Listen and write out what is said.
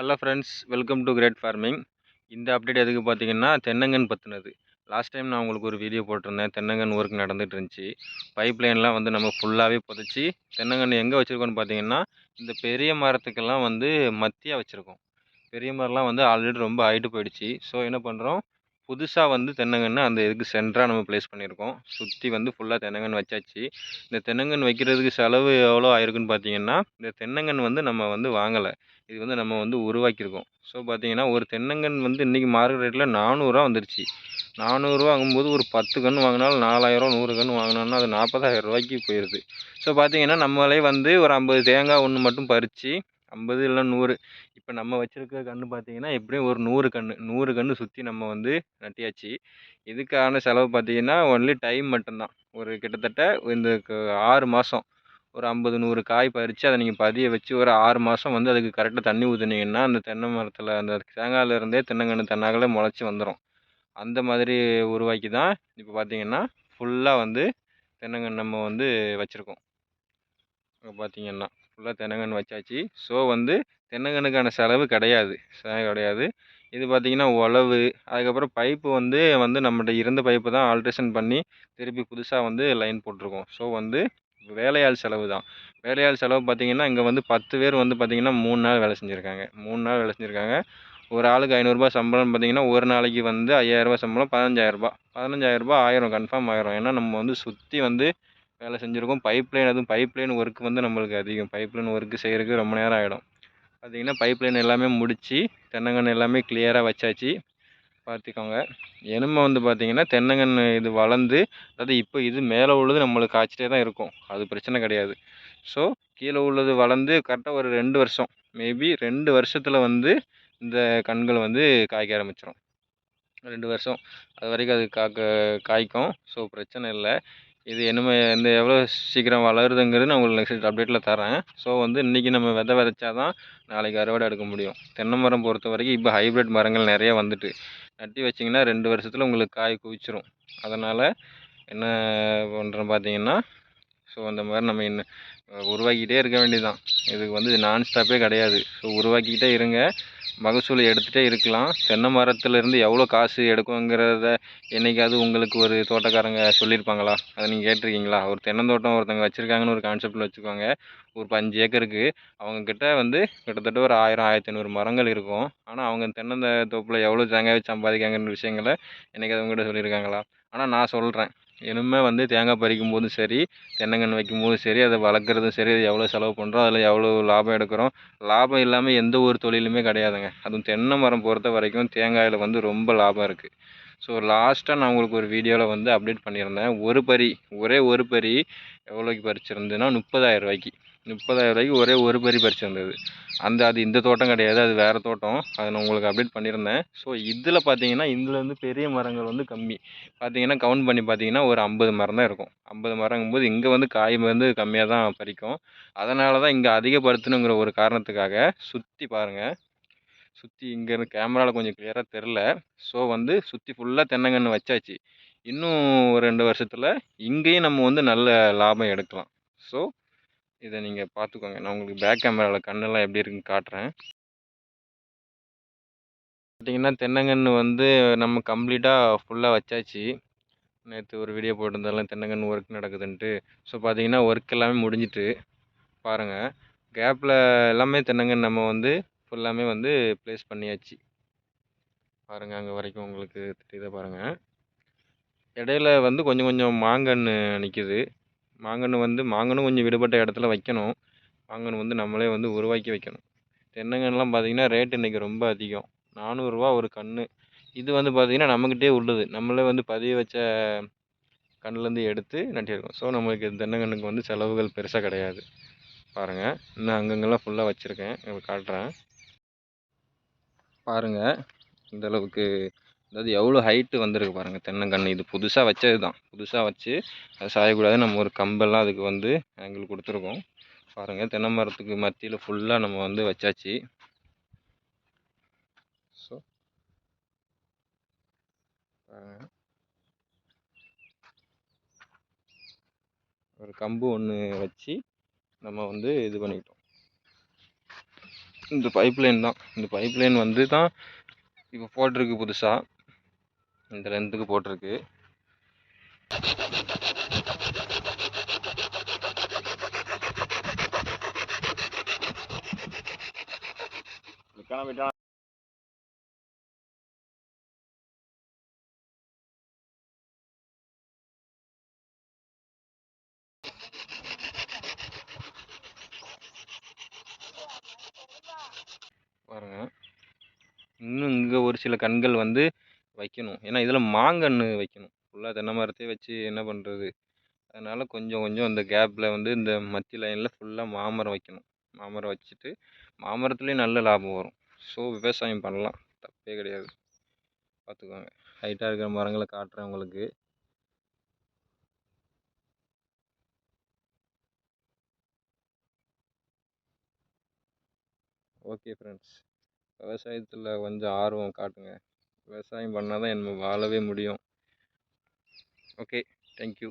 Hello friends welcome to great farming இந்த update எதுக்கு பார்த்தீங்கன்னா தென்னங்கன் பற்றினது லாஸ்ட் டைம் நான் உங்களுக்கு ஒரு வீடியோ போட்டிருந்தேன். தென்னங்கன் ஒர்க் நடந்துட்டு இருந்துச்சு பைப் லைன்லாம் வந்து நம்ம ஃபுல்லாகவே புதைச்சி தென்னங்கன்று எங்கே வச்சுருக்கோன்னு பார்த்தீங்கன்னா இந்த பெரிய மரத்துக்கெல்லாம் வந்து மத்தியாக வச்சுருக்கோம். பெரிய மரம்லாம் வந்து ஆல்ரெடி ரொம்ப ஹைட்டு போயிடுச்சு. ஸோ என்ன பண்ணுறோம் புதுசாக வந்து தென்னங்கன்று அந்த இதுக்கு சென்டராக நம்ம ப்ளேஸ் பண்ணியிருக்கோம். சுற்றி வந்து ஃபுல்லாக தென்னங்கன்று வச்சாச்சு. இந்த தென்னங்கன்று வைக்கிறதுக்கு செலவு எவ்வளோ ஆயிருக்குன்னு பார்த்தீங்கன்னா இந்த தென்னங்கன்று வந்து நம்ம வந்து வாங்கலை. இது வந்து நம்ம வந்து உருவாக்கியிருக்கோம். ஸோ பார்த்தீங்கன்னா ஒரு தென்னங்கன் வந்து இன்றைக்கி மார்க்கெட் ரேட்டில் நானூறுரூவா வந்துருச்சு. நானூறுரூவா வாங்கும்போது ஒரு பத்து கன்று வாங்கினாலும் நாலாயிரம் நூறு கன்று வாங்கினோம்னா அது நாற்பதாயிரம் ரூபாய்க்கு போயிடுது ஸோ பார்த்தீங்கன்னா நம்மளே வந்து ஒரு ஐம்பது தேங்காய் ஒன்று மட்டும் பறித்து ஐம்பது இல்லை நூறு. இப்போ நம்ம வச்சுருக்க கன்று பார்த்தீங்கன்னா எப்படியும் ஒரு நூறு கன்று நூறு கன்று சுற்றி நம்ம வந்து நட்டியாச்சு. இதுக்கான செலவு பார்த்தீங்கன்னா ஒன்லி டைம் மட்டும்தான். ஒரு கிட்டத்தட்ட இந்த ஆறு மாதம் ஒரு ஐம்பது நூறு காய் பறித்து அதை நீங்கள் பதிய வச்சு ஒரு ஆறு மாதம் வந்து அதுக்கு கரெக்டாக தண்ணி ஊற்றுனீங்கன்னா அந்த தென்னை மரத்தில் அந்த தேங்காயிலேருந்தே தென்னங்கன்று தென்னாகலே முளைச்சி வந்துடும் அந்த மாதிரி உருவாக்கி தான் இப்போ பார்த்தீங்கன்னா ஃபுல்லாக வந்து தென்னங்கன்று நம்ம வந்து வச்சுருக்கோம். இப்போ பார்த்தீங்கன்னா ஃபுல்லாக தென்னங்கன்று வச்சாச்சு. ஸோ வந்து தென்னங்கன்றுக்கான செலவு கிடையாது. செலவு கிடையாது. இது பார்த்திங்கன்னா உழவு அதுக்கப்புறம் பைப்பு வந்து வந்து நம்மகிட்ட இருந்த பைப்பு தான் ஆல்ட்ரேஷன் பண்ணி திருப்பி புதுசாக வந்து லைன் போட்டிருக்கோம். ஸோ வந்து வேலையாள் செலவு தான். வேலையாள் செலவு பார்த்தீங்கன்னா இங்கே வந்து பத்து பேர் வந்து பார்த்தீங்கன்னா மூணு நாள் வேலை செஞ்சுருக்காங்க. மூணு நாள் வேலை செஞ்சுருக்காங்க. ஒரு ஆளுக்கு ஐநூறுரூபா சம்பளம் பார்த்தீங்கன்னா ஒரு நாளைக்கு வந்து ஐயாயிரரூபா சம்பளம் பதினஞ்சாயிரரூபா பதினஞ்சாயிரரூபா ஆயிரம் கன்ஃபார்ம் ஆயிரும். ஏன்னா நம்ம வந்து சுற்றி வந்து வேலை செஞ்சுருக்கோம். பைப்லைன் அதுவும் பைப்லைன் ஒர்க் வந்து நம்மளுக்கு அதிகம். பைப் லைன் ஒர்க்கு செய்கிறதுக்கு ரொம்ப நேரம் ஆகிடும் பார்த்தீங்கன்னா பைப்லைன் எல்லாமே முடித்து தென்னங்கன்று எல்லாமே கிளியராக வச்சாச்சு. பார்த்துக்கோங்க எனுமை வந்து பார்த்திங்கன்னா தென்னங்கன்று இது வளர்ந்து அதாவது இப்போ இது மேலே உள்ளது நம்மளுக்கு காய்ச்சிட்டே தான் இருக்கும். அது பிரச்சனை கிடையாது. ஸோ கீழே உள்ளது வளர்ந்து கரெக்டாக ஒரு ரெண்டு வருஷம் மேபி ரெண்டு வருஷத்தில் வந்து இந்த கண்கள் வந்து காய்க்க ஆரம்பிச்சிடும் ரெண்டு வருஷம். அது வரைக்கும் அது காக்க காய்க்கும். ஸோ பிரச்சனை இல்லை. இது என்னமே இந்த எவ்வளோ சீக்கிரம் வளருதுங்கிறது நான் உங்களுக்கு நெக்ஸ்ட் அப்டேட்டில் தரேன் ஸோ வந்து இன்றைக்கி நம்ம விதை விதைச்சா தான் நாளைக்கு அறுவடை எடுக்க முடியும். தென்னை மரம் பொறுத்த வரைக்கும் இப்போ ஹைப்ரிட் மரங்கள் நிறைய வந்துட்டு. நட்டி வச்சிங்கன்னா ரெண்டு வருஷத்தில் உங்களுக்கு காய் குவிச்சிரும். அதனால் என்ன பண்ணுறோம் பார்த்தீங்கன்னா ஸோ அந்த மாதிரி நம்ம இன்னும் உருவாக்கிட்டே இருக்க வேண்டியதுதான். இதுக்கு வந்து நான் ஸ்டாப்பே கிடையாது. ஸோ உருவாக்கிக்கிட்டே இருங்க. மகசூல் எடுத்துகிட்டே இருக்கலாம். தென்னை மரத்துலேருந்து எவ்வளோ காசு எடுக்குங்கிறத என்னைக்காவது உங்களுக்கு ஒரு தோட்டக்காரங்க சொல்லியிருப்பாங்களா? அதை நீங்கள் கேட்டிருக்கீங்களா? ஒரு தென்னந்தோட்டம் ஒருத்தவங்க வச்சுருக்காங்கன்னு ஒரு கான்செப்டில் வச்சுக்கோங்க. ஒரு அஞ்சு ஏக்கருக்கு அவங்கக்கிட்ட வந்து கிட்டத்தட்ட ஒரு ஆயிரம் ஆயிரத்தி ஐநூறு மரங்கள் இருக்கும். ஆனால் அவங்க தென்னந்த தோப்பில் எவ்வளோ தேங்காய் வச்சு சம்பாதிக்காங்கன்ற விஷயங்களை என்றைக்காவது உங்கள்கிட்ட சொல்லியிருக்காங்களா? ஆனால் நான் சொல்கிறேன் இனிமே வந்து தேங்காய் பறிக்கும் போதும் சரி தென்னங்கன்று வைக்கும் போதும் சரி அதை வளர்க்குறதும் சரி அது எவ்வளோ செலவு பண்ணுறோம் அதில் எவ்வளோ லாபம் எடுக்கிறோம். லாபம் இல்லாமல் எந்த ஒரு தொழிலுமே கிடையாதுங்க. அதுவும் தென்னை மரம் பொறுத்த வரைக்கும் தேங்காயில் வந்து ரொம்ப லாபம் இருக்குது ஸோ லாஸ்ட்டாக நான் உங்களுக்கு ஒரு வீடியோவில் வந்து அப்டேட் பண்ணியிருந்தேன். ஒரு பறி ஒரே ஒரு பறி எவ்வளோக்கு பறிச்சிருந்ததுன்னா முப்பதாயிரம் ரூபாய்க்கு. முப்பதாயிரம் ரூபாய்க்கு ஒரே ஒரு பெரிய பறிச்சு வந்தது. அந்த அது இந்த தோட்டம் கிடையாது அது வேறு தோட்டம். அதை நான் உங்களுக்கு அப்டேட் பண்ணியிருந்தேன். ஸோ இதில் பார்த்தீங்கன்னா இதில் வந்து பெரிய மரங்கள் வந்து கம்மி. பார்த்தீங்கன்னா கவுண்ட் பண்ணி பார்த்தீங்கன்னா ஒரு ஐம்பது மரம் தான் இருக்கும். ஐம்பது மரங்கும்போது இங்கே வந்து காய் வந்து கம்மியாக தான் பறிக்கும். அதனால தான் இங்கே அதிகப்படுத்தணுங்கிற ஒரு காரணத்துக்காக சுற்றி பாருங்கள் சுற்றி இங்கேருந்து கேமராவில் கொஞ்சம் கிளியராக தெரில ஸோ வந்து சுற்றி ஃபுல்லாக தென்னங்கன்று வச்சாச்சு. இன்னும் ஒரு ரெண்டு வருஷத்தில் இங்கேயும் நம்ம வந்து நல்ல லாபம் எடுக்கலாம். ஸோ இதை நீங்கள் பார்த்துக்கோங்க. நான் உங்களுக்கு பேக் கேமராவில் கண்ணெல்லாம் எப்படி இருக்குன்னு காட்டுறேன். பார்த்தீங்கன்னா தென்னங்கன்று வந்து நம்ம கம்ப்ளீட்டாக ஃபுல்லாக வச்சாச்சு. நேற்று ஒரு வீடியோ போட்டிருந்தாலும் தென்னங்கன்று ஒர்க் நடக்குதுன்ட்டு. ஸோ பார்த்தீங்கன்னா ஒர்க் எல்லாமே முடிஞ்சிட்டு பாருங்கள் கேப்பில் எல்லாமே தென்னங்கன்று நம்ம வந்து ஃபுல்லாமே வந்து ப்ளேஸ் பண்ணியாச்சு. பாருங்கள் அங்கே வரைக்கும் உங்களுக்கு தெரியுதா பாருங்கள் இடையில வந்து கொஞ்சம் கொஞ்சம் மாங்கன்று நிற்கிது மாங்கன்று வந்து மாங்கன்னும் கொஞ்சம் விடுபட்ட இடத்துல வைக்கணும். மாங்கன்று வந்து நம்மளே வந்து உருவாக்கி வைக்கணும். தென்னங்கன்றுலாம் பார்த்திங்கன்னா ரேட் இன்றைக்கி ரொம்ப அதிகம். நானூறுரூவா ஒரு கன்று இது வந்து பார்த்திங்கன்னா நம்மக்கிட்டே உள்ளது. நம்மளே வந்து பதிய வச்ச கன்றுலேருந்து எடுத்து நட்டியிருக்கோம் ஸோ நம்மளுக்கு தென்னங்கன்றுக்கு வந்து செலவுகள் பெருசாக கிடையாது. பாருங்கள் இன்னும் அங்கங்கெல்லாம் ஃபுல்லாக வச்சுருக்கேன். உங்களுக்கு காட்டுறேன். பாருங்கள் இந்தளவுக்கு அதாவது எவ்வளோ ஹைட்டு வந்திருக்கு பாருங்கள் தென்னங்கன்று. இது புதுசாக வச்சது தான் புதுசாக வச்சு அது சாயக்கூடாது. நம்ம ஒரு கம்பெல்லாம் அதுக்கு வந்து ஆங்கிள் கொடுத்துருக்கோம். பாருங்கள் தென்னை மரத்துக்கு மத்தியில் ஃபுல்லாக நம்ம வந்து வச்சாச்சு. ஸோ பாருங்கள் ஒரு கம்பு ஒன்று வச்சு நம்ம வந்து இது பண்ணிக்கிட்டோம். இந்த பைப்லைன் தான். இந்த பைப்லைன் வந்து தான் இப்போ போட்டிருக்கு புதுசாக இந்த லென்த்துக்கு போட்டிருக்கு. கிளம்பிட்டா பாருங்க. இன்னும் இங்கே ஒரு சில கண்கள் வந்து வைக்கணும். ஏன்னா இதில் மாங்கன்று வைக்கணும். ஃபுல்லாக தென்னை மரத்தையே வச்சு என்ன பண்ணுறது அதனால் கொஞ்சம் கொஞ்சம் அந்த கேப்பில் வந்து இந்த மத்தி லைனில் ஃபுல்லாக மாமரம் வைக்கணும். மாமரம் வச்சுட்டு மாமரத்துலேயும் நல்ல லாபம் வரும். ஸோ விவசாயம் பண்ணலாம். தப்பே கிடையாது. பார்த்துக்கோங்க ஹைட்டாக இருக்கிற மரங்களை காட்டுறேன் உங்களுக்கு. ஓகே ஃப்ரெண்ட்ஸ் விவசாயத்தில் கொஞ்சம் ஆர்வம் காட்டுங்க. விவசாயம் பண்ணால் தான் நம்ம வாழவே முடியும். Okay thank you